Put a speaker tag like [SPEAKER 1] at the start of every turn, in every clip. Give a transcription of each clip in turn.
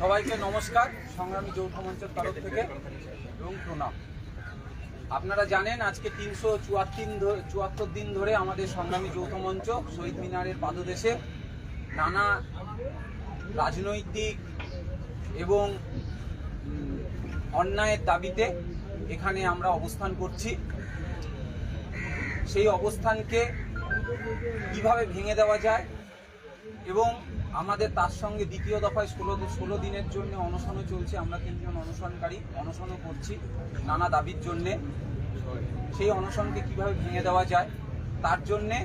[SPEAKER 1] সবাইকে নমস্কার। সংগ্রামী যৌথ মঞ্চের তরফ থেকে এবং প্রণাম। আপনারা জানেন, আজকে তিনশো চুয়াত্তর চুয়াত্তর দিন ধরে আমাদের সংগ্রামী যৌথ মঞ্চ শহীদ মিনারের পাদদেশে নানা রাজনৈতিক এবং অন্যায়ের দাবিতে এখানে আমরা অবস্থান করছি। সেই অবস্থানকে কীভাবে ভেঙে দেওয়া যায় এবং আমাদের তার সঙ্গে দ্বিতীয় দফায় ষোলো ষোলো দিনের জন্য অনশনও চলছে, আমরা তিনজন অনশনকারী, অনশনও করছি নানা দাবির জন্যে। সেই অনশনকে কীভাবে ভেঙে দেওয়া যায়, তার জন্যে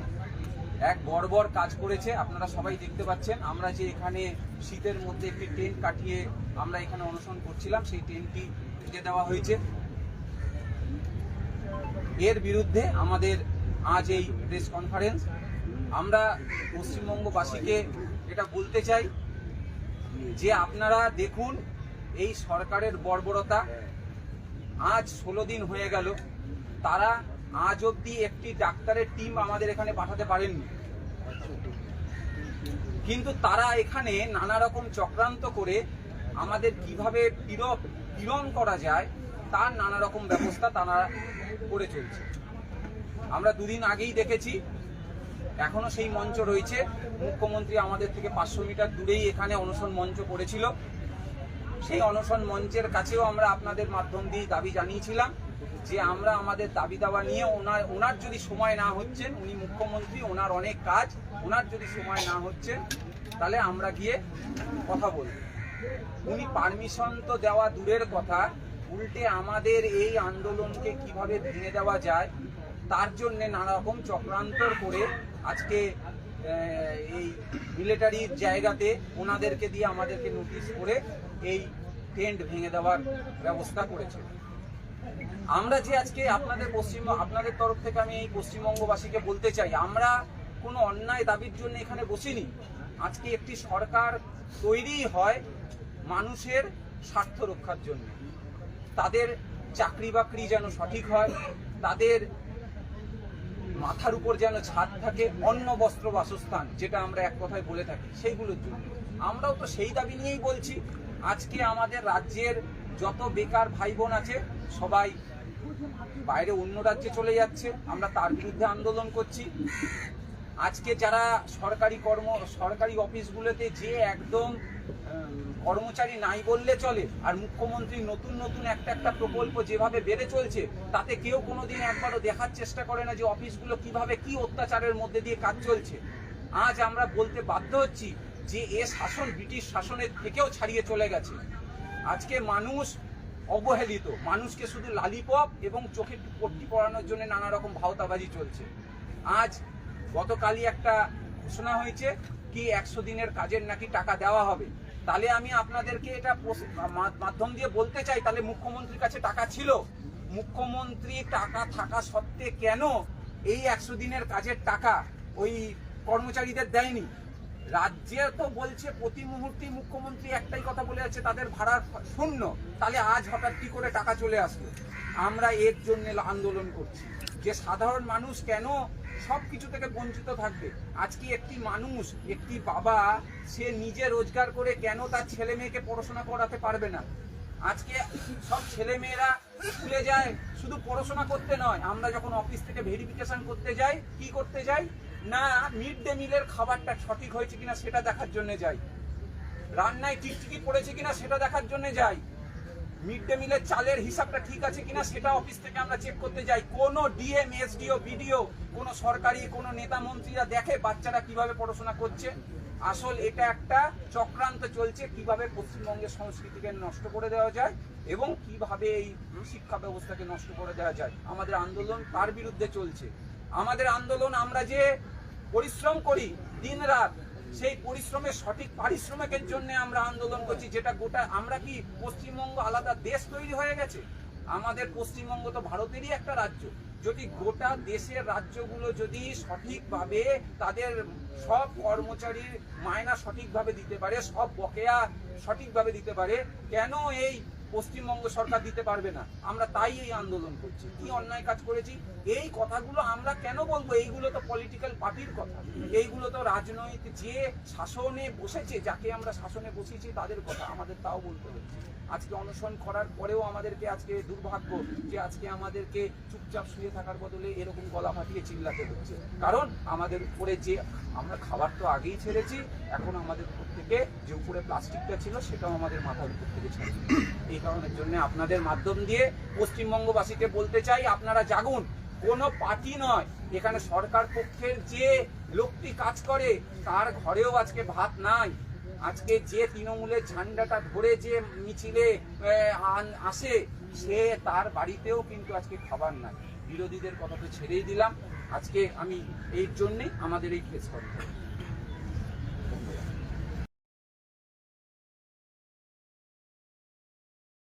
[SPEAKER 1] এক বর্বর কাজ করেছে, আপনারা সবাই দেখতে পাচ্ছেন। আমরা যে এখানে শীতের মধ্যে একটি টেন্ট কাটিয়ে আমরা এখানে অনশন করছিলাম, সেই টেন্টটি ভেঙে দেওয়া হয়েছে। এর বিরুদ্ধে আমাদের আজ এই প্রেস কনফারেন্স। আমরা পশ্চিমবঙ্গবাসীকে এটা বলতে চাই যে আপনারা দেখুন, এই সরকারের বর্বরতা আজ ষোলো দিন হয়ে গেল। তারা আজ অবধি একটি ডাক্তারের টিম আমাদের এখানে পাঠাতে পারেননি। কিন্তু তারা এখানে নানা রকম চক্রান্ত করে আমাদের কীভাবে পীড়- পীড়ন করা যায়, তার নানা রকম ব্যবস্থা তারা করে চলছে। আমরা দুদিন আগেই দেখেছি এখনও সেই মঞ্চ রয়েছে। মুখ্যমন্ত্রী আমাদের থেকে পাঁচশো মিটার দূরেই এখানে অনশন মঞ্চ করেছিল সেই অনশন মঞ্চের কাছেও আমরা আপনাদের মাধ্যম দিয়ে দাবি জানিয়েছিলাম যে আমরা আমাদের দাবি দাবা নিয়ে ওনার ওনার যদি সময় না হচ্ছেন উনি মুখ্যমন্ত্রী, ওনার অনেক কাজ, ওনার যদি সময় না হচ্ছে, তাহলে আমরা গিয়ে কথা বলব। উনি পারমিশন তো দেওয়া দূরের কথা, উল্টে আমাদের এই আন্দোলনকে কীভাবে ভেঙে দেওয়া যায় তার জন্যে নানা রকম চক্রান্তর করে আজকে এই মিলিটারির জায়গাতে ওনাদেরকে দিয়ে আমাদেরকে নোটিশ করে এই টেন্ট ভেঙে দেওয়ার ব্যবস্থা করেছে। আমরা যে আজকে আপনাদের পশ্চিম, আপনাদের তরফ থেকে আমি এই পশ্চিমবঙ্গবাসীকে বলতে চাই, আমরা কোনো অন্যায় দাবির জন্য এখানে বসিনি। আজকে একটি সরকার তৈরি হয় মানুষের স্বার্থ রক্ষার জন্য। তাদের চাকরি বাকরি যেন সঠিক হয়, তাদের মাথার উপর যেন ছাদ থাকে অন্য বস্ত্র, বাসস্থান, যেটা আমরা এক কথায় বলে থাকি, সেইগুলোর জন্য। আমরাও তো সেই দাবি নিয়েই বলছি, আজকে আমাদের রাজ্যের যত বেকার ভাই বোন আছে, সবাই বাইরে অন্য রাজ্যে চলে যাচ্ছে, আমরা তার বিরুদ্ধে আন্দোলন করছি। আজকে যারা সরকারি কর্ম, সরকারি অফিসগুলোতে যে একদম কর্মচারী নাই বললে চলে, আর মুখ্যমন্ত্রী নতুন নতুন একটা একটা প্রকল্প যেভাবে বেড়ে চলছে, তাতে কেউ কোনোদিন একবারও দেখার চেষ্টা করে না যে অফিসগুলো কীভাবে কি অত্যাচারের মধ্যে দিয়ে কাজ চলছে। আজ আমরা বলতে বাধ্য হচ্ছি যে এ শাসন ব্রিটিশ শাসনের থেকেও ছাড়িয়ে চলে গেছে। আজকে মানুষ অবহেলিত, মানুষকে শুধু লালিপপ এবং চোখে পট্টি পরানোর জন্য নানা রকম ভাওতাবাজি চলছে। আজ গতকালই একটা ঘোষণা হয়েছে কি একশো দিনের কাজের নাকি টাকা দেওয়া হবে। তাহলে আমি আপনাদেরকে এটা মাধ্যম দিয়ে বলতে চাই, তাহলে মুখ্যমন্ত্রীর কাছে টাকা ছিল। মুখ্যমন্ত্রী টাকা থাকা সত্ত্বে কেন এই একশো দিনের কাজের টাকা ওই কর্মচারীদের দেয়নি? রাজ্যে তো বলছে প্রতি মুহূর্তে মুখ্যমন্ত্রী একটাই কথা বলে যাচ্ছে, তাদের ভাড়া শূন্য। তাহলে আজ হঠাৎ কি করে টাকা চলে আসলো? আমরা এর জন্য আন্দোলন করছি। যে সাধারণ মানুষ কেন সব কিছু থেকে বঞ্চিত থাকবে? আজকে একটি মানুষ, একটি বাবা, সে নিজে রোজগার করে কেন তার ছেলে মেয়েকে পড়াশোনা করাতে পারবে না? আজকে সব ছেলে মেয়েরা স্কুলে যায়, শুধু পড়াশোনা করতে নয়, আমরা যখন অফিস থেকে ভেরিফিকেশন করতে যাই, কি করতে যাই? না মিড ডে মিলের খাবারটা সঠিক হয়েছে কিনা সেটা দেখার জন্য যাই। রান্নায় টিকটিকি পড়েছে কিনা সেটা দেখার জন্য যাই। মিড ডে মিলের চালের হিসাবটা ঠিক আছে কিনা সেটা অফিস থেকে আমরা চেক করতে যাই। কোনো ডিএম এসডিও বিডিও কোনো সরকারি, কোনো নেতা মন্ত্রীরা দেখে বাচ্চারা কীভাবে পড়াশোনা করছে। আসল এটা একটা চক্রান্ত চলছে কীভাবে পশ্চিমবঙ্গের সংস্কৃতিকে নষ্ট করে দেওয়া যায় এবং কীভাবে এই শিক্ষা ব্যবস্থাকে নষ্ট করে দেওয়া যায়। আমাদের আন্দোলন তার বিরুদ্ধে চলছে? আমাদের আন্দোলন আমরা যে পরিশ্রম করি দিন রাত সেই পরিশ্রমের সঠিক পারিশ্রমিকের জন্য আমরা আন্দোলন করছি, যেটা গোটা আমরা কি পশ্চিমবঙ্গ আলাদা দেশ তৈরি হয়ে গেছে? আমাদের পশ্চিমবঙ্গ তো ভারতেরই একটা রাজ্য। যদি গোটা দেশের রাজ্যগুলো যদি সঠিকভাবে তাদের সব কর্মচারীর মায়না সঠিকভাবে দিতে পারে, সব বকেয়া সঠিকভাবে দিতে পারে, কেন এই পশ্চিমবঙ্গ সরকার দিতে পারবে না। আমরা তাই এই আন্দোলন করছি। কি অন্যায় কাজ করেছি? এই কথাগুলো আমরা কেন বলব? এইগুলো তো পলিটিক্যাল পার্টির কথা। এইগুলো তো রাজনৈতিক যে শাসনে বসেছে, যাকে আমরা শাসনে বসিয়েছি তাদের কথা। আমাদের তাও বলতে হচ্ছে। আজকে অনশন করার পরেও আমাদেরকে আজকে দুর্ভাগ্য যে আজকে আমাদেরকে চুপচাপ শুয়ে থাকার বদলে এরকম গলা ফাটিয়ে চিল্লাতে হচ্ছে। কারণ আমাদের উপরে যে আমরা খাবার তো আগেই ছেড়েছি, এখন আমাদের থেকে যে উপরে প্লাস্টিকটা ছিল সেটাও আমাদের মাথার উপর থেকে ছেড়ে দিল। এই কারণের জন্য আপনাদের মাধ্যম দিয়ে পশ্চিমবঙ্গবাসীকে বলতে চাই, আপনারা জাগুন, কোনো পার্টি নয়। এখানে সরকার পক্ষের যে লোকটি কাজ করে, তার ঘরেও আজকে ভাত নাই। আজকে যে তৃণমূলের ঝান্ডাটা ধরে যে মিছিলে আসে, সে তার বাড়িতেও কিন্তু আজকে খাবার নাই। বিরোধীদের কথা তো ছেড়েই দিলাম। আজকে আমি এই জন্যেই আমাদের এই প্রেস কনফারেন্স